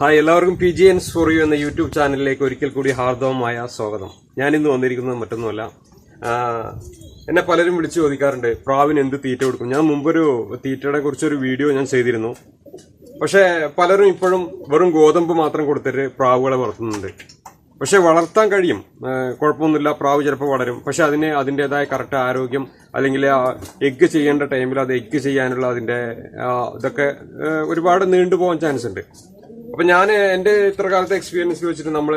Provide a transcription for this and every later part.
Hi എല്ലാവർക്കും P G N's for you എന്ന YouTube ചാനലിലേക്ക് ഒരിക്കൽ കൂടി ഹാർദവമായ സ്വാഗതം. ഞാൻ ഇന്ന് വന്നിരിക്കുന്നത് മറ്റൊന്നുമല്ല. എന്നെ പലരും വിളിച്ചു ചോദിക്കാറുണ്ട് പ്രാവിന് എന്ത് തീറ്റ കൊടുക്കും? ഞാൻ മുമ്പൊരു തീറ്റയുടെ കുറിച്ചൊരു വീഡിയോ ഞാൻ ചെയ്തിരുന്നു. പക്ഷേ പലരും ഇപ്പോഴും വെറും ഗോതമ്പ് മാത്രം കൊടുത്തിട്ട് പ്രാവുകളെ വളർത്തുന്നുണ്ട്. പക്ഷെ വളർത്താൻ കഴിയും. കുഴപ്പമൊന്നുമില്ല പ്രാവ് ചിലപ്പോൾ വളരും. പക്ഷെ അതിന് അതിന്റെതായ കറക്റ്റ് ആരോഗ്യം അല്ലെങ്കിൽ ആ എഗ്ഗ് ചെയ്യേണ്ട ടൈമിൽ അത് എഗ്ഗ് ചെയ്യാനുള്ള അതിന്റെ ഇതൊക്കെ ഒരുപാട് നീണ്ടുപോകാൻ ചാൻസ് ഉണ്ട് അപ്പൊ ഞാൻ എന്റെ ഇത്ര കാലത്തെ എക്സ്പീരിയൻസ് വെച്ചിട്ട് നമ്മൾ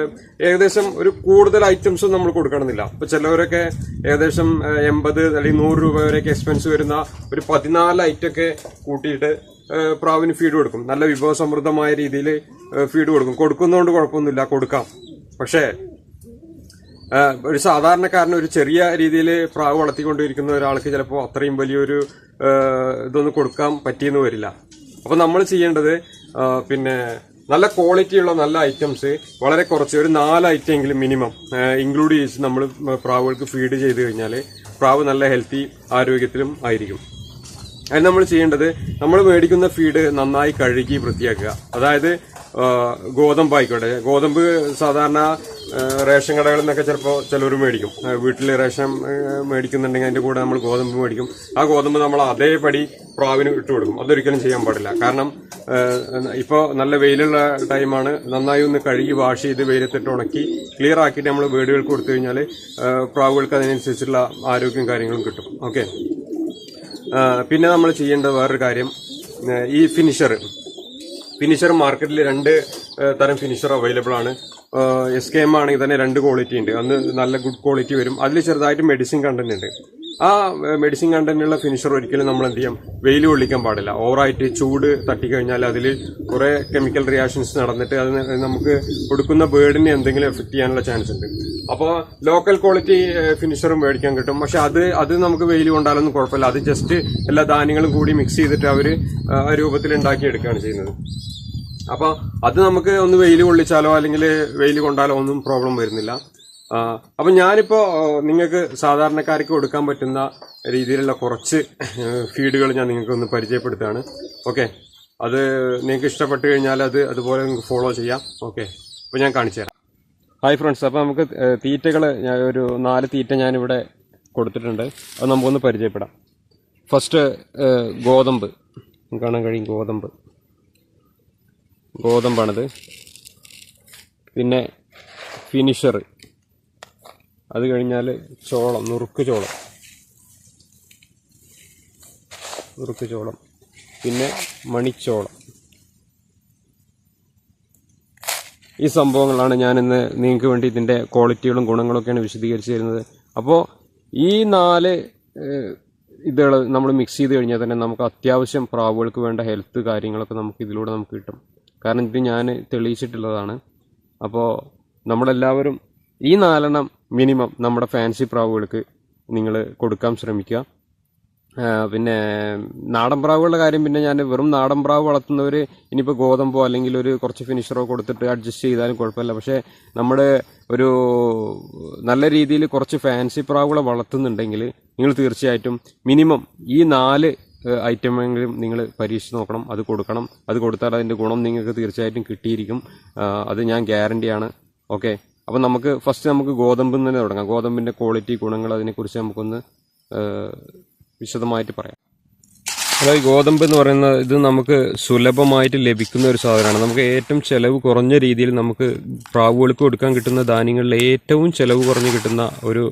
ഏകദേശം ഒരു കൂടുതൽ ഐറ്റംസ് നമ്മൾ കൊടുക്കണമെന്നില്ല. അപ്പൊ ചിലവരൊക്കെ ഏകദേശം എൺപത് അല്ലെങ്കിൽ നൂറ് രൂപ വരെയൊക്കെ എക്സ്പെൻസ് വരുന്ന ഒരു പതിനാല് ഐറ്റം ഒക്കെ കൂട്ടിയിട്ട് പ്രാവിന് ഫീഡ് കൊടുക്കും. നല്ല വിഭവസമൃദ്ധമായ രീതിയിൽ ഫീഡ് കൊടുക്കും. കൊടുക്കുന്നതുകൊണ്ട് കുഴപ്പമൊന്നുമില്ല കൊടുക്കാം. പക്ഷേ ഒരു സാധാരണക്കാരന് ഒരു ചെറിയ രീതിയിൽ പ്രാവ് വളർത്തിക്കൊണ്ടിരിക്കുന്ന ഒരാൾക്ക് ചിലപ്പോൾ അത്രയും വലിയൊരു ഇതൊന്നും കൊടുക്കാൻ പറ്റിയെന്ന് വരില്ല. അപ്പോൾ നമ്മൾ ചെയ്യേണ്ടത് പിന്നെ നല്ല ക്വാളിറ്റിയുള്ള നല്ല ഐറ്റംസ് വളരെ കുറച്ച് ഒരു നാല് ഐറ്റം എങ്കിലും മിനിമം ഇൻക്ലൂഡ് ചെയ്ത് നമ്മൾ പ്രാവുകൾക്ക് ഫീഡ് ചെയ്ത് കഴിഞ്ഞാൽ പ്രാവ് നല്ല ഹെൽത്തി ആരോഗ്യത്തിലും ആയിരിക്കും. അതിന് നമ്മൾ ചെയ്യേണ്ടത് നമ്മൾ മേടിക്കുന്ന ഫീഡ് നന്നായി കഴുകി വൃത്തിയാക്കുക. അതായത് ഗോതമ്പായിക്കോട്ടെ ഗോതമ്പ് സാധാരണ റേഷൻ കടകളിൽ നിന്നൊക്കെ ചിലപ്പോൾ ചിലർ മേടിക്കും. വീട്ടിൽ റേഷൻ മേടിക്കുന്നുണ്ടെങ്കിൽ അതിന്റെ കൂടെ നമ്മൾ ഗോതമ്പ് മേടിക്കും. ആ ഗോതമ്പ് നമ്മൾ അതേപടി പ്രാവിന് ഇട്ട് കൊടുക്കും. അതൊരിക്കലും ചെയ്യാൻ പാടില്ല. കാരണം ഇപ്പോൾ നല്ല വെയിലുള്ള ടൈമാണ്. നന്നായി ഒന്ന് കഴുകി വാഷ് ചെയ്ത് വെയിലത്തിട്ട് ഉണക്കി ക്ലിയർ ആക്കിയിട്ട് നമ്മൾ വീടുകൾക്ക് കൊടുത്തു കഴിഞ്ഞാൽ പ്രാവുകൾക്ക് അതിനനുസരിച്ചുള്ള ആരോഗ്യം കാര്യങ്ങളും കിട്ടും. ഓക്കെ പിന്നെ നമ്മൾ ചെയ്യേണ്ട വേറൊരു കാര്യം ഈ ഫിനിഷർ ഫിനിഷർ മാർക്കറ്റിൽ രണ്ട് തരം ഫിനിഷർ അവൈലബിൾ ആണ്. എസ് കെ എം ആണെങ്കിൽ തന്നെ രണ്ട് ക്വാളിറ്റി ഉണ്ട്. അന്ന് നല്ല ഗുഡ് ക്വാളിറ്റി വരും. അതിൽ ചെറുതായിട്ട് മെഡിസിൻ കണ്ടന്റ് ഉണ്ട്. ആ മെഡിസിൻ കണ്ടന്റുള്ള ഫിനിഷർ ഒരിക്കലും നമ്മൾ എന്ത് ചെയ്യാം? വെയിൽ കൊള്ളിക്കാൻ പാടില്ല. ഓവറായിട്ട് ചൂട് തട്ടിക്കഴിഞ്ഞാൽ അതിൽ കുറേ കെമിക്കൽ റിയാക്ഷൻസ് നടന്നിട്ട് അത് നമുക്ക് കൊടുക്കുന്ന ബേർഡിനെ എന്തെങ്കിലും എഫക്ട് ചെയ്യാനുള്ള ചാൻസ് ഉണ്ട്. അപ്പോൾ ലോക്കൽ ക്വാളിറ്റി ഫിനിഷറും മേടിക്കാൻ കിട്ടും. പക്ഷെ അത് അത് നമുക്ക് വെയിൽ കൊണ്ടാലൊന്നും കുഴപ്പമില്ല. അത് ജസ്റ്റ് എല്ലാ ധാന്യങ്ങളും കൂടി മിക്സ് ചെയ്തിട്ട് അവർ ആ രൂപത്തിൽ ഉണ്ടാക്കിയെടുക്കുകയാണ് ചെയ്യുന്നത്. അപ്പൊ അത് നമുക്ക് ഒന്ന് വെയിൽ കൊള്ളിച്ചാലോ അല്ലെങ്കിൽ വെയിൽ കൊണ്ടാലോ ഒന്നും പ്രോബ്ലം വരുന്നില്ല. അപ്പൊ ഞാനിപ്പോ നിങ്ങൾക്ക് സാധാരണക്കാർക്ക് കൊടുക്കാൻ പറ്റുന്ന രീതിയിലുള്ള കുറച്ച് ഫീഡുകൾ ഞാൻ നിങ്ങൾക്ക് ഒന്ന് പരിചയപ്പെടുത്തുകയാണ്. ഓക്കെ അത് നിങ്ങൾക്ക് ഇഷ്ടപ്പെട്ട് കഴിഞ്ഞാൽ അത് അതുപോലെ നിങ്ങൾക്ക് ഫോളോ ചെയ്യാം. ഓക്കെ അപ്പൊ ഞാൻ കാണിച്ചു തരാം. ഹായ് ഫ്രണ്ട്സ് അപ്പോൾ നമുക്ക് തീറ്റകൾ ഞാൻ ഒരു നാല് തീറ്റ ഞാനിവിടെ കൊടുത്തിട്ടുണ്ട്. അത് നമുക്കൊന്ന് പരിചയപ്പെടാം. ഫസ്റ്റ് ഗോതമ്പ്. കാണാൻ കഴിയും ഗോതമ്പ്. ഗോതമ്പാണിത്. പിന്നെ ഫിനിഷർ. അത് കഴിഞ്ഞാൽ ചോളം നുറുക്ക് ചോളം. നുറുക്ക് ചോളം. പിന്നെ മണിച്ചോളം. ഈ സംഭവങ്ങളാണ് ഞാൻ ഇന്ന് നിങ്ങൾക്ക് വേണ്ടി ഇതിന്റെ ക്വാളിറ്റികളും ഗുണങ്ങളൊക്കെയാണ് വിശദീകരിച്ച് തരുന്നത്. അപ്പോൾ ഈ നാല് ഇതുകൾ നമ്മൾ മിക്സ് ചെയ്ത് കഴിഞ്ഞാൽ തന്നെ നമുക്ക് അത്യാവശ്യം പ്രാവുകൾക്ക് വേണ്ട ഹെൽത്ത് കാര്യങ്ങളൊക്കെ നമുക്ക് ഇതിലൂടെ നമുക്ക് കിട്ടും. കാരണം ഇത് ഞാൻ തെളിയിച്ചിട്ടുള്ളതാണ്. അപ്പോൾ നമ്മളെല്ലാവരും ഈ നാലെണ്ണം മിനിമം നമ്മുടെ ഫാൻസി പ്രാവുകൾക്ക് നിങ്ങൾ കൊടുക്കാൻ ശ്രമിക്കുക. പിന്നെ നാടൻ പ്രാവുകളുടെ കാര്യം പിന്നെ ഞാൻ വെറും നാടൻ പ്രാവ് വളർത്തുന്നവർ ഇനിയിപ്പോൾ ഗോതമ്പോ അല്ലെങ്കിൽ ഒരു കുറച്ച് ഫിനിഷറോ കൊടുത്തിട്ട് അഡ്ജസ്റ്റ് ചെയ്താലും കുഴപ്പമില്ല. പക്ഷേ നമ്മുടെ ഒരു നല്ല രീതിയിൽ കുറച്ച് ഫാൻസി പ്രാവുകളെ വളർത്തുന്നുണ്ടെങ്കിൽ നിങ്ങൾ തീർച്ചയായിട്ടും മിനിമം ഈ നാല് ഐറ്റമെങ്കിലും നിങ്ങൾ പരീക്ഷിച്ച് നോക്കണം അത് കൊടുക്കണം. അത് കൊടുത്താൽ അതിന്റെ ഗുണം നിങ്ങൾക്ക് തീർച്ചയായിട്ടും കിട്ടിയിരിക്കും. അത് ഞാൻ ഗ്യാരണ്ടിയാണ് ഓക്കെ അപ്പം നമുക്ക് ഫസ്റ്റ് നമുക്ക് ഗോതമ്പിൽ നിന്ന് തന്നെ തുടങ്ങാം. ഗോതമ്പിന്റെ ക്വാളിറ്റി ഗുണങ്ങൾ അതിനെക്കുറിച്ച് നമുക്കൊന്ന് വിശദമായിട്ട് പറയാം. അതായത് ഗോതമ്പ് എന്ന് പറയുന്ന ഇത് നമുക്ക് സുലഭമായിട്ട് ലഭിക്കുന്ന ഒരു സാധനമാണ്. നമുക്ക് ഏറ്റവും ചിലവ് കുറഞ്ഞ രീതിയിൽ നമുക്ക് പ്രാവുകൾക്ക് കൊടുക്കാൻ കിട്ടുന്ന ധാന്യങ്ങളിൽ ഏറ്റവും ചിലവ് കുറഞ്ഞ് കിട്ടുന്ന ഒരു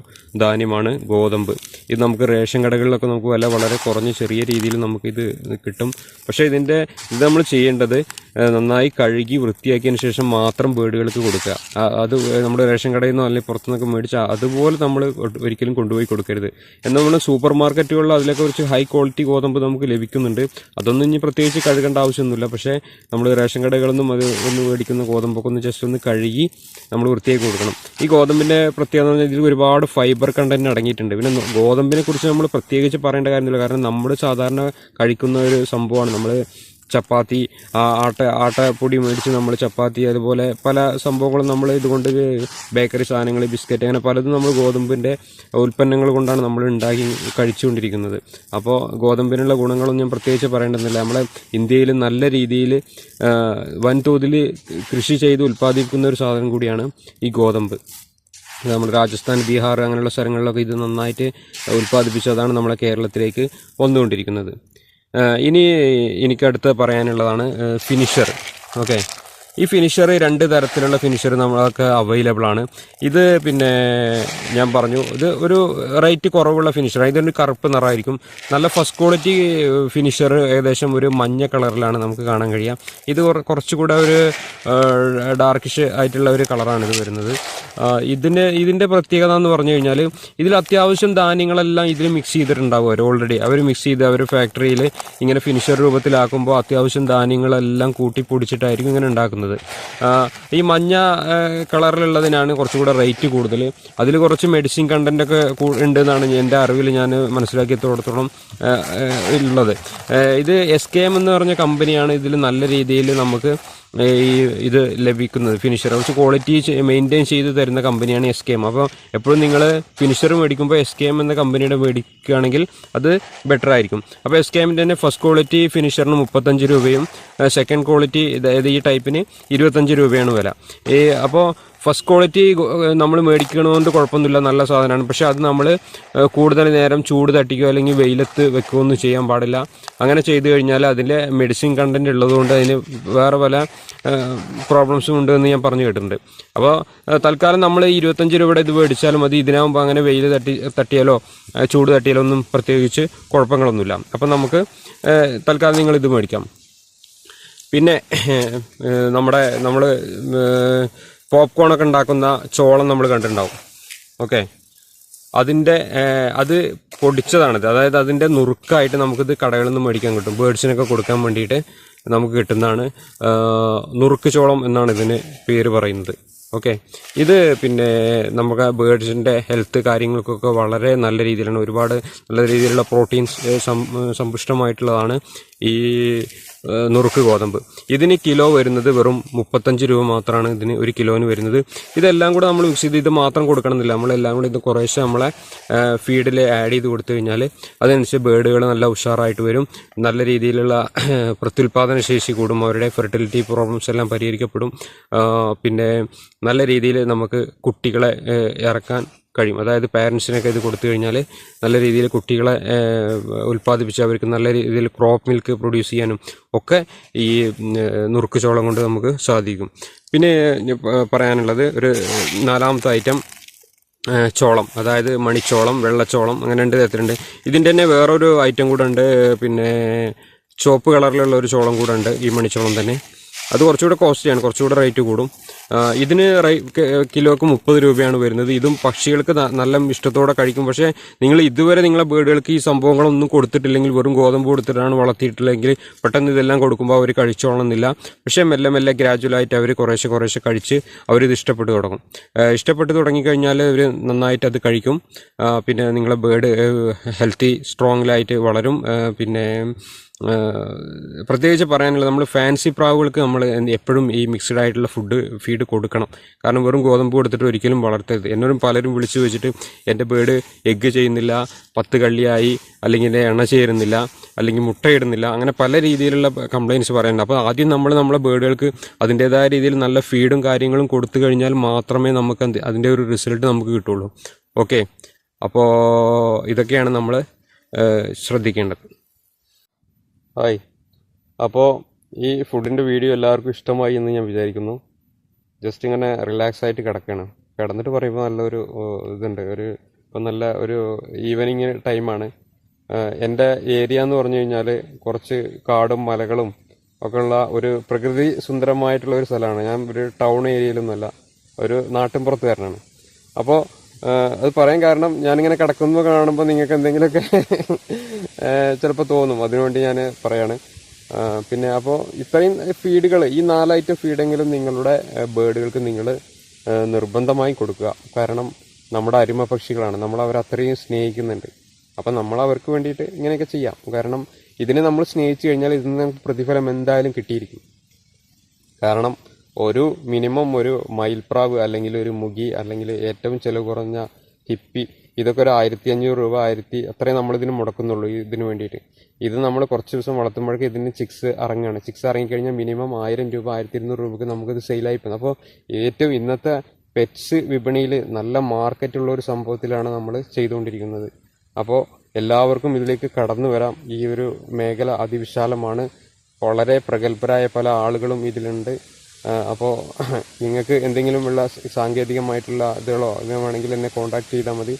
ധാന്യമാണ് ഗോതമ്പ്. ഇത് നമുക്ക് റേഷൻ കടകളിലൊക്കെ നമുക്ക് വില വളരെ കുറഞ്ഞ ചെറിയ രീതിയിൽ നമുക്കിത് കിട്ടും. പക്ഷേ ഇതിന്റെ ഇത് നമ്മൾ ചെയ്യേണ്ടത് നന്നായി കഴുകി വൃത്തിയാക്കിയതിന് ശേഷം മാത്രം ബേഡുകൾക്ക് കൊടുക്കുക. അത് നമ്മുടെ റേഷൻ കടയിൽ നിന്നോ അല്ലെങ്കിൽ പുറത്തുനിന്നൊക്കെ മേടിച്ചാൽ അതുപോലെ നമ്മൾ ഒരിക്കലും കൊണ്ടുപോയി കൊടുക്കരുത്. എന്നാൽ നമ്മൾ സൂപ്പർ മാർക്കറ്റുകളിൽ അതിലൊക്കെ കുറച്ച് ഹൈ ക്വാളിറ്റി ഗോതമ്പ് നമുക്ക് ലഭിക്കുന്നുണ്ട്. അതൊന്നും ഇനി പ്രത്യേകിച്ച് കഴുകേണ്ട ആവശ്യമൊന്നുമില്ല. പക്ഷേ നമ്മൾ റേഷൻ കടകളൊന്നും അത് ഒന്ന് മേടിക്കുന്ന ഗോതമ്പൊക്കെ ഒന്ന് ജസ്റ്റ് ഒന്ന് കഴുകി നമ്മൾ വൃത്തിയാക്കി കൊടുക്കണം. ഈ ഗോതമ്പിന്റെ പ്രത്യേകത എന്ന് പറഞ്ഞാൽ ഇതിൽ ഒരുപാട് ഫൈബർ കണ്ടന്റ് അടങ്ങിയിട്ടുണ്ട്. പിന്നെ ഗോതമ്പിനെ കുറിച്ച് നമ്മൾ പ്രത്യേകിച്ച് പറയേണ്ട കാര്യമില്ല. കാരണം നമ്മൾ സാധാരണ കഴിക്കുന്ന ഒരു സംഭവമാണ്. നമ്മൾ ചപ്പാത്തി ആട്ട ആട്ടപ്പൊടി മേടിച്ച് നമ്മൾ ചപ്പാത്തി അതുപോലെ പല സംഭവങ്ങളും നമ്മൾ ഇതുകൊണ്ട് ബേക്കറി സാധനങ്ങൾ ബിസ്ക്കറ്റ് അങ്ങനെ പലതും നമ്മൾ ഗോതമ്പിന്റെ ഉൽപ്പന്നങ്ങൾ കൊണ്ടാണ് നമ്മൾ ഉണ്ടാക്കി കഴിച്ചുകൊണ്ടിരിക്കുന്നത്. അപ്പോൾ ഗോതമ്പിനുള്ള ഗുണങ്ങളൊന്നും ഞാൻ പ്രത്യേകിച്ച് പറയേണ്ടതില്ല. നമ്മളെ ഇന്ത്യയിൽ നല്ല രീതിയിൽ വൻതോതിൽ കൃഷി ചെയ്ത് ഉൽപ്പാദിപ്പിക്കുന്ന ഒരു സാധനം കൂടിയാണ് ഈ ഗോതമ്പ്. നമ്മൾ രാജസ്ഥാൻ ബീഹാർ അങ്ങനെയുള്ള സ്ഥലങ്ങളിലൊക്കെ ഇത് നന്നായിട്ട് ഉൽപ്പാദിപ്പിച്ച് അതാണ് നമ്മളെ കേരളത്തിലേക്ക് വന്നുകൊണ്ടിരിക്കുന്നത്. ഇനി എനിക്ക് അടുത്ത് പറയാനുള്ളതാണ് ഫിനിഷർ. ഓക്കെ. ഈ ഫിനിഷർ രണ്ട് തരത്തിലുള്ള ഫിനിഷർ നമ്മൾക്ക് അവൈലബിൾ ആണ്. ഇത് പിന്നെ ഞാൻ പറഞ്ഞു ഇത് ഒരു റേറ്റ് കുറവുള്ള ഫിനിഷർ ഇതൊരു കറുപ്പ് നിറമായിരിക്കും. നല്ല ഫസ്റ്റ് ക്വാളിറ്റി ഫിനിഷർ ഏകദേശം ഒരു മഞ്ഞ കളറിലാണ് നമുക്ക് കാണാൻ കഴിയുക. ഇത് കുറ- കുറച്ചുകൂടെ ഒരു ഡാർക്കിഷ് ആയിട്ടുള്ള ഒരു കളറാണ് ഇത് വരുന്നത്. ഇതിന്റെ ഇതിന്റെ പ്രത്യേകത എന്ന് പറഞ്ഞു കഴിഞ്ഞാൽ ഇതിൽ അത്യാവശ്യം ധാന്യങ്ങളെല്ലാം ഇതിൽ മിക്സ് ചെയ്തിട്ടുണ്ടാവും അവർ ഓൾറെഡി അവർ മിക്സ് ചെയ്ത് അവർ ഫാക്ടറിയിൽ ഇങ്ങനെ ഫിനിഷർ രൂപത്തിലാക്കുമ്പോൾ അത്യാവശ്യം ധാന്യങ്ങളെല്ലാം കൂട്ടി പൊടിച്ചിട്ടായിരിക്കും ഇങ്ങനെ ഉണ്ടാക്കുന്നത്. ആ, ഈ മഞ്ഞ കളറിലുള്ളതിനാണ് കുറച്ചുകൂടെ റേറ്റ് കൂടുതൽ. അതിൽ കുറച്ച് മെഡിസിൻ കണ്ടന്റ് ഒക്കെ ഉണ്ട് എന്നാണ് എന്റെ അറിവിൽ ഞാൻ മനസ്സിലാക്കിയത്തോടത്തോളം ഉള്ളത്. ഇത് എസ് കെ എം എന്ന് പറഞ്ഞ കമ്പനിയാണ് ഇതിൽ നല്ല രീതിയിൽ നമുക്ക് ഈ ഇത് ലഭിക്കുന്നത്. ഫിനിഷർ കുറച്ച് ക്വാളിറ്റി മെയിന്റെയിൻ ചെയ്ത് തരുന്ന കമ്പനിയാണ് എസ് കെ എം അപ്പോൾ എപ്പോഴും നിങ്ങൾ ഫിനിഷർ മേടിക്കുമ്പോൾ എസ് കെ എം എന്ന കമ്പനിയുടെ മേടിക്കുകയാണെങ്കിൽ അത് ബെറ്റർ ആയിരിക്കും. അപ്പോൾ എസ് കെ എമ്മിന്റെ തന്നെ ഫസ്റ്റ് ക്വാളിറ്റി ഫിനിഷറിന് മുപ്പത്തഞ്ച് രൂപയും സെക്കൻഡ് ക്വാളിറ്റി അതായത് ഈ ടൈപ്പിന് ഇരുപത്തഞ്ച് രൂപയാണ് വില. ഈ അപ്പോൾ ഫസ്റ്റ് ക്വാളിറ്റി നമ്മൾ മേടിക്കണതുകൊണ്ട് കുഴപ്പമൊന്നുമില്ല നല്ല സാധനമാണ്. പക്ഷേ അത് നമ്മൾ കൂടുതൽ നേരം ചൂട് തട്ടിക്കുകയോ അല്ലെങ്കിൽ വെയിലത്ത് വെക്കുകയോ ഒന്നും ചെയ്യാൻ പാടില്ല. അങ്ങനെ ചെയ്തു കഴിഞ്ഞാൽ അതിന്റെ മെഡിസിൻ കണ്ടന്റ് ഉള്ളതുകൊണ്ട് അതിന് വേറെ പല പ്രോബ്ലംസും ഉണ്ട് എന്ന് ഞാൻ പറഞ്ഞു കേട്ടിട്ടുണ്ട്. അപ്പോൾ തൽക്കാലം നമ്മൾ ഇരുപത്തഞ്ച് രൂപയുടെ ഇത് മേടിച്ചാലും മതി. ഇതിനാകുമ്പോൾ അങ്ങനെ വെയിൽ തട്ടി തട്ടിയാലോ ചൂട് തട്ടിയാലോ ഒന്നും പ്രത്യേകിച്ച് കുഴപ്പങ്ങളൊന്നുമില്ല. അപ്പോൾ നമുക്ക് തൽക്കാലം നിങ്ങൾ ഇത് മേടിക്കാം. പിന്നെ നമ്മുടെ നമ്മൾ പോപ്കോണൊക്കെ ഉണ്ടാക്കുന്ന ചോളം നമ്മൾ കണ്ടിട്ടുണ്ടാവും. ഓക്കെ? അതിന്റെ അത് പൊടിച്ചതാണിത്. അതായത് അതിന്റെ നുറുക്കായിട്ട് നമുക്കിത് കടകളിൽ നിന്ന് മേടിക്കാൻ കിട്ടും. ബേഡ്സിനൊക്കെ കൊടുക്കാൻ വേണ്ടിയിട്ട് നമുക്ക് കിട്ടുന്നതാണ് നുറുക്ക് ചോളം എന്നാണ് ഇതിന് പേര് പറയുന്നത്. ഓക്കെ. ഇത് പിന്നെ നമുക്ക് ബേഡ്സിന്റെ ഹെൽത്ത് കാര്യങ്ങൾക്കൊക്കെ വളരെ നല്ല രീതിയിലാണ്. ഒരുപാട് നല്ല രീതിയിലുള്ള പ്രോട്ടീൻസ് സമ്പുഷ്ടമായിട്ടുള്ളതാണ് ഈ നുറുക്ക് ഗോതമ്പ്. ഇതിന് കിലോ വരുന്നത് വെറും മുപ്പത്തഞ്ച് രൂപ മാത്രമാണ് ഇതിന് ഒരു കിലോന് വരുന്നത്. ഇതെല്ലാം കൂടെ നമ്മൾ മിക്സ് ചെയ്ത് ഇത് മാത്രം കൊടുക്കണമെന്നില്ല. നമ്മളെല്ലാം കൂടെ ഇത് കുറേശ്ശെ നമ്മളെ ഫീഡിൽ ആഡ് ചെയ്ത് കൊടുത്തു കഴിഞ്ഞാൽ അതനുസരിച്ച് ബേഡുകൾ നല്ല ഉഷാറായിട്ട് വരും. നല്ല രീതിയിലുള്ള പ്രത്യുൽപാദന ശേഷി കൂടും. അവരുടെ ഫെർട്ടിലിറ്റി പ്രോബ്ലംസ് എല്ലാം പരിഹരിക്കപ്പെടും. പിന്നെ നല്ല രീതിയിൽ നമുക്ക് കുട്ടികളെ ഇറക്കാൻ കഴിയും. അതായത് പാരൻസിനൊക്കെ ഇത് കൊടുത്തു കഴിഞ്ഞാൽ നല്ല രീതിയിൽ കുട്ടികളെ ഉൽപ്പാദിപ്പിച്ച് അവർക്ക് നല്ല രീതിയിൽ ക്രോപ്പ് മിൽക്ക് പ്രൊഡ്യൂസ് ചെയ്യാനും ഒക്കെ ഈ നുറുക്ക് ചോളം കൊണ്ട് നമുക്ക് സാധിക്കും. പിന്നെ പറയാനുള്ളത് ഒരു നാലാമത്തെ ഐറ്റം ചോളം. അതായത് മണിച്ചോളം വെള്ളച്ചോളം അങ്ങനെ രണ്ട് തരത്തിലുണ്ട്. ഇതിന്റെ തന്നെ വേറൊരു ഐറ്റം കൂടെ ഉണ്ട് പിന്നെ ചുവപ്പ് കളറിലുള്ള ഒരു ചോളം കൂടെ ഉണ്ട് ഈ മണിച്ചോളം തന്നെ. അത് കുറച്ചുകൂടെ കോസ്റ്റ്ലിയാണ് കുറച്ചുകൂടെ റേറ്റ് കൂടും. ഇതിന് റൈ കിലോക്ക് മുപ്പത് രൂപയാണ് വരുന്നത്. ഇതും പക്ഷികൾക്ക് നല്ല ഇഷ്ടത്തോടെ കഴിക്കും. പക്ഷേ നിങ്ങൾ ഇതുവരെ നിങ്ങളെ ബേഡുകൾക്ക് ഈ സംഭവങ്ങളൊന്നും കൊടുത്തിട്ടില്ലെങ്കിൽ വെറും ഗോതമ്പ് കൊടുത്തിട്ടാണ് വളർത്തിയിട്ടില്ലെങ്കിൽ പെട്ടെന്ന് ഇതെല്ലാം കൊടുക്കുമ്പോൾ അവർ കഴിച്ചോളണമെന്നില്ല പക്ഷേ മെല്ലെ മെല്ലെ ഗ്രാജുവലായിട്ട് അവർ കുറേശ്ശെ കുറേശ്ശെ കഴിച്ച് അവരിത് ഇഷ്ടപ്പെട്ട് തുടങ്ങും. ഇഷ്ടപ്പെട്ട് തുടങ്ങിക്കഴിഞ്ഞാൽ അവർ നന്നായിട്ട് അത് കഴിക്കും. പിന്നെ നിങ്ങളെ ബേഡ് ഹെൽത്തി സ്ട്രോങ്ങിലായിട്ട് വളരും. പിന്നെ പ്രത്യേകിച്ച് പറയാനുള്ളത് നമ്മൾ ഫാൻസി പ്രാവുകൾക്ക് നമ്മൾ എപ്പോഴും ഈ മിക്സ്ഡ് ആയിട്ടുള്ള ഫുഡ് ഫീഡ് കൊടുക്കണം. കാരണം വെറും ഗോതമ്പ് കൊടുത്തിട്ട് ഒരിക്കലും വളർത്തരുത്. എന്നോടും പലരും വിളിച്ചു വെച്ചിട്ട് എന്റെ ബേഡ് എഗ്ഗ് ചെയ്യുന്നില്ല പത്ത് കള്ളിയായി അല്ലെങ്കിൽ എണ്ണ ചേരുന്നില്ല അല്ലെങ്കിൽ മുട്ടയിടുന്നില്ല അങ്ങനെ പല രീതിയിലുള്ള കംപ്ലയിൻസ് പറയാനുണ്ട് അപ്പോൾ ആദ്യം നമ്മൾ നമ്മളെ ബേഡുകൾക്ക് അതിന്റേതായ രീതിയിൽ നല്ല ഫീഡും കാര്യങ്ങളും കൊടുത്തു കഴിഞ്ഞാൽ മാത്രമേ നമുക്ക് അതിന്റെ ഒരു റിസൾട്ട് നമുക്ക് കിട്ടുള്ളൂ. ഓക്കെ? അപ്പോൾ ഇതൊക്കെയാണ് നമ്മൾ ശ്രദ്ധിക്കേണ്ടത്. ഹായ്. അപ്പോൾ ഈ ഫുഡിന്റെ വീഡിയോ എല്ലാവർക്കും ഇഷ്ടമായി എന്ന് ഞാൻ വിചാരിക്കുന്നു. ജസ്റ്റ് ഇങ്ങനെ റിലാക്സ് ആയിട്ട് കിടക്കുകയാണ് കിടന്നിട്ട് പറയുമ്പോൾ നല്ലൊരു ഇതുണ്ട്. ഒരു ഇപ്പം നല്ല ഒരു ഈവനിങ് ടൈമാണ് എന്റെ ഏരിയ എന്ന് പറഞ്ഞു കഴിഞ്ഞാൽ കുറച്ച് കാടും മലകളും ഒക്കെ ഉള്ള ഒരു പ്രകൃതി സുന്ദരമായിട്ടുള്ള ഒരു സ്ഥലമാണ്. ഞാൻ ഒരു ടൗൺ ഏരിയയിലൊന്നുമല്ല ഒരു നാട്ടിൻപുറത്തുകാരനാണ്. അപ്പോൾ അത് പറയാൻ കാരണം ഞാനിങ്ങനെ കിടക്കുമ്പോൾ കാണുമ്പോൾ നിങ്ങൾക്ക് എന്തെങ്കിലുമൊക്കെ ചിലപ്പോൾ തോന്നും. അതിനുവേണ്ടി ഞാൻ പറയാണ്. പിന്നെ അപ്പോൾ ഇത്രയും ഫീഡുകൾ ഈ നാലൈറ്റം ഫീഡെങ്കിലും നിങ്ങളുടെ ബേഡുകൾക്ക് നിങ്ങൾ നിർബന്ധമായി കൊടുക്കുക. കാരണം നമ്മുടെ അരുമ പക്ഷികളാണ്. നമ്മൾ അവർ അത്രയും സ്നേഹിക്കുന്നുണ്ട്. അപ്പം നമ്മൾ അവർക്ക് വേണ്ടിയിട്ട് ഇങ്ങനെയൊക്കെ ചെയ്യാം. കാരണം ഇതിനെ നമ്മൾ സ്നേഹിച്ചു കഴിഞ്ഞാൽ ഇതിന് നമുക്ക് പ്രതിഫലം എന്തായാലും കിട്ടിയിരിക്കും. കാരണം ഒരു മിനിമം ഒരു മയിൽപ്രാവ് അല്ലെങ്കിൽ ഒരു മുഗി അല്ലെങ്കിൽ ഏറ്റവും ചിലവ് കുറഞ്ഞ ഹിപ്പി. ഇതൊക്കെ ഒരു ആയിരത്തി അഞ്ഞൂറ് രൂപ ആയിരത്തി അത്രയും നമ്മൾ ഇതിന് മുടക്കുന്നുള്ളൂ ഇതിന് വേണ്ടിയിട്ട്. ഇത് നമ്മൾ കുറച്ച് ദിവസം വളർത്തുമ്പോഴേക്ക് ഇതിന് ചിക്സ് ഇറങ്ങുകയാണ് ചിക്സ് ഇറങ്ങിക്കഴിഞ്ഞാൽ മിനിമം ആയിരം രൂപ ആയിരത്തി ഇരുന്നൂറ് രൂപയ്ക്ക് നമുക്കിത് സെയിലായി പോകുന്നത് അപ്പോൾ ഏറ്റവും ഇന്നത്തെ പെറ്റ്സ് വിപണിയിൽ നല്ല മാർക്കറ്റുള്ള ഒരു സംഭവത്തിലാണ് നമ്മൾ ചെയ്തുകൊണ്ടിരിക്കുന്നത്. അപ്പോൾ എല്ലാവർക്കും ഇതിലേക്ക് കടന്നു വരാം. ഈ ഒരു മേഖല അതിവിശാലമാണ്. വളരെ പ്രഗത്ഭരായ പല ആളുകളും ഇതിലുണ്ട്. അപ്പോൾ നിങ്ങൾക്ക് എന്തെങ്കിലും ഉള്ള സാങ്കേതികമായിട്ടുള്ള ഇതുകളോ അങ്ങനെ വേണമെങ്കിൽ എന്നെ കോൺടാക്ട് ചെയ്താൽ മതി.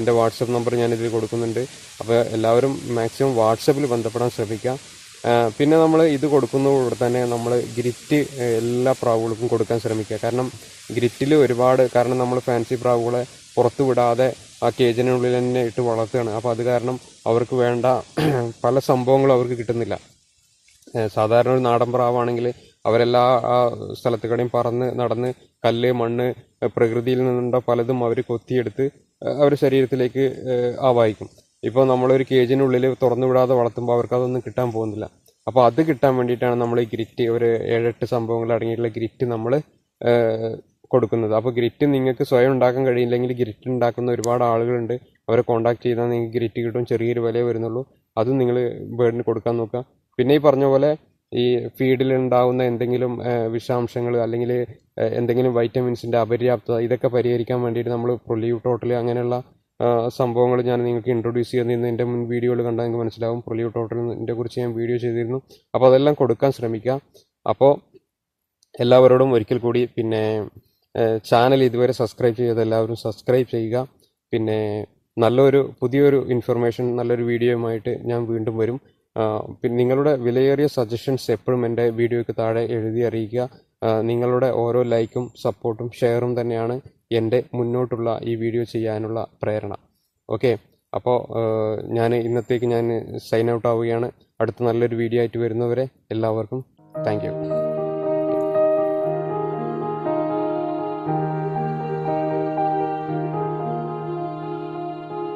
എന്റെ വാട്സപ്പ് നമ്പർ ഞാനിതിൽ കൊടുക്കുന്നുണ്ട്. അപ്പോൾ എല്ലാവരും മാക്സിമം വാട്സപ്പിൽ ബന്ധപ്പെടാൻ ശ്രമിക്കുക. പിന്നെ നമ്മൾ ഇത് കൊടുക്കുന്നതോടെ തന്നെ നമ്മൾ ഗ്രിറ്റ് എല്ലാ പ്രാവുകൾക്കും കൊടുക്കാൻ ശ്രമിക്കുക. കാരണം ഗ്രിറ്റിൽ ഒരുപാട് കാരണം നമ്മൾ ഫാൻസി പ്രാവുകളെ പുറത്തു വിടാതെ ആ കേജിനുള്ളിൽ തന്നെ ഇട്ട് വളർത്തുകയാണ്. അപ്പോൾ അത് കാരണം അവർക്ക് വേണ്ട പല സംഭവങ്ങളും അവർക്ക് കിട്ടുന്നില്ല. സാധാരണ ഒരു നാടൻ പ്രാവാണെങ്കിൽ അവരെല്ലാ ആ സ്ഥലത്തുകൂടെയും പറന്ന് നടന്ന് കല്ല് മണ്ണ് പ്രകൃതിയിൽ നിന്നുള്ള പലതും അവർ കൊത്തിയെടുത്ത് അവരുടെ ശരീരത്തിലേക്ക് ആവാഹിക്കും. ഇപ്പോൾ നമ്മളൊരു കേജിനുള്ളിൽ തുറന്നു വിടാതെ വളർത്തുമ്പോൾ അവർക്ക് അതൊന്നും കിട്ടാൻ പോകുന്നില്ല. അപ്പോൾ അത് കിട്ടാൻ വേണ്ടിയിട്ടാണ് നമ്മൾ ഈ ഗ്രിറ്റ് ഒരു ഏഴെട്ട് സംഭവങ്ങൾ അടങ്ങിയിട്ടുള്ള ഗ്രിറ്റ് നമ്മൾ കൊടുക്കുന്നത്. അപ്പോൾ ഗ്രിറ്റ് നിങ്ങൾക്ക് സ്വയം ഉണ്ടാക്കാൻ കഴിയില്ലെങ്കിൽ ഗ്രിറ്റ് ഉണ്ടാക്കുന്ന ഒരുപാട് ആളുകളുണ്ട്. അവരെ കോണ്ടാക്ട് ചെയ്താൽ നിങ്ങൾക്ക് ഗ്രിറ്റ് കിട്ടും ചെറിയൊരു വിലയേ വരുന്നുള്ളൂ. അതും നിങ്ങൾ ബേർഡിന് കൊടുക്കാൻ നോക്കുക. പിന്നെ ഈ പറഞ്ഞ പോലെ ഈ ഫീഡിൽ ഉണ്ടാകുന്ന എന്തെങ്കിലും വിഷാംശങ്ങൾ അല്ലെങ്കിൽ എന്തെങ്കിലും വൈറ്റമിൻസിന്റെ അപര്യാപ്തത ഇതൊക്കെ പരിഹരിക്കാൻ വേണ്ടിയിട്ട് നമ്മൾ പ്രൊലീവ് ടോട്ടൽ അങ്ങനെയുള്ള സംഭവങ്ങൾ ഞാൻ നിങ്ങൾക്ക് ഇൻട്രൊഡ്യൂസ് ചെയ്യുന്ന എന്റെ മുൻ വീഡിയോകൾ കണ്ടാൽ നിങ്ങൾക്ക് മനസ്സിലാവും. പ്രൊലീവ് ടോട്ടലിനെ കുറിച്ച് ഞാൻ വീഡിയോ ചെയ്തിരുന്നു. അപ്പോൾ അതെല്ലാം കൊടുക്കാൻ ശ്രമിക്കുക. അപ്പോൾ എല്ലാവരോടും ഒരിക്കൽ കൂടി പിന്നെ ചാനൽ ഇതുവരെ സബ്സ്ക്രൈബ് ചെയ്ത് എല്ലാവരും സബ്സ്ക്രൈബ് ചെയ്യുക. പിന്നെ നല്ലൊരു പുതിയൊരു ഇൻഫർമേഷൻ നല്ലൊരു വീഡിയോയുമായിട്ട് ഞാൻ വീണ്ടും വരും. പിന്നെ നിങ്ങളുടെ വിലയേറിയ സജഷൻസ് എപ്പോഴും എന്റെ വീഡിയോയ്ക്ക് താഴെ എഴുതി അറിയിക്കുക. നിങ്ങളുടെ ഓരോ ലൈക്കും സപ്പോർട്ടും ഷെയറും തന്നെയാണ് എന്റെ മുന്നോട്ടുള്ള ഈ വീഡിയോ ചെയ്യാനുള്ള പ്രേരണ. ഓക്കെ? അപ്പോൾ ഞാൻ ഇന്നത്തേക്ക് ഞാൻ സൈൻ ഔട്ട് ആവുകയാണ്. അടുത്ത നല്ലൊരു വീഡിയോ ആയിട്ട് വരുന്നവരെ എല്ലാവർക്കും താങ്ക്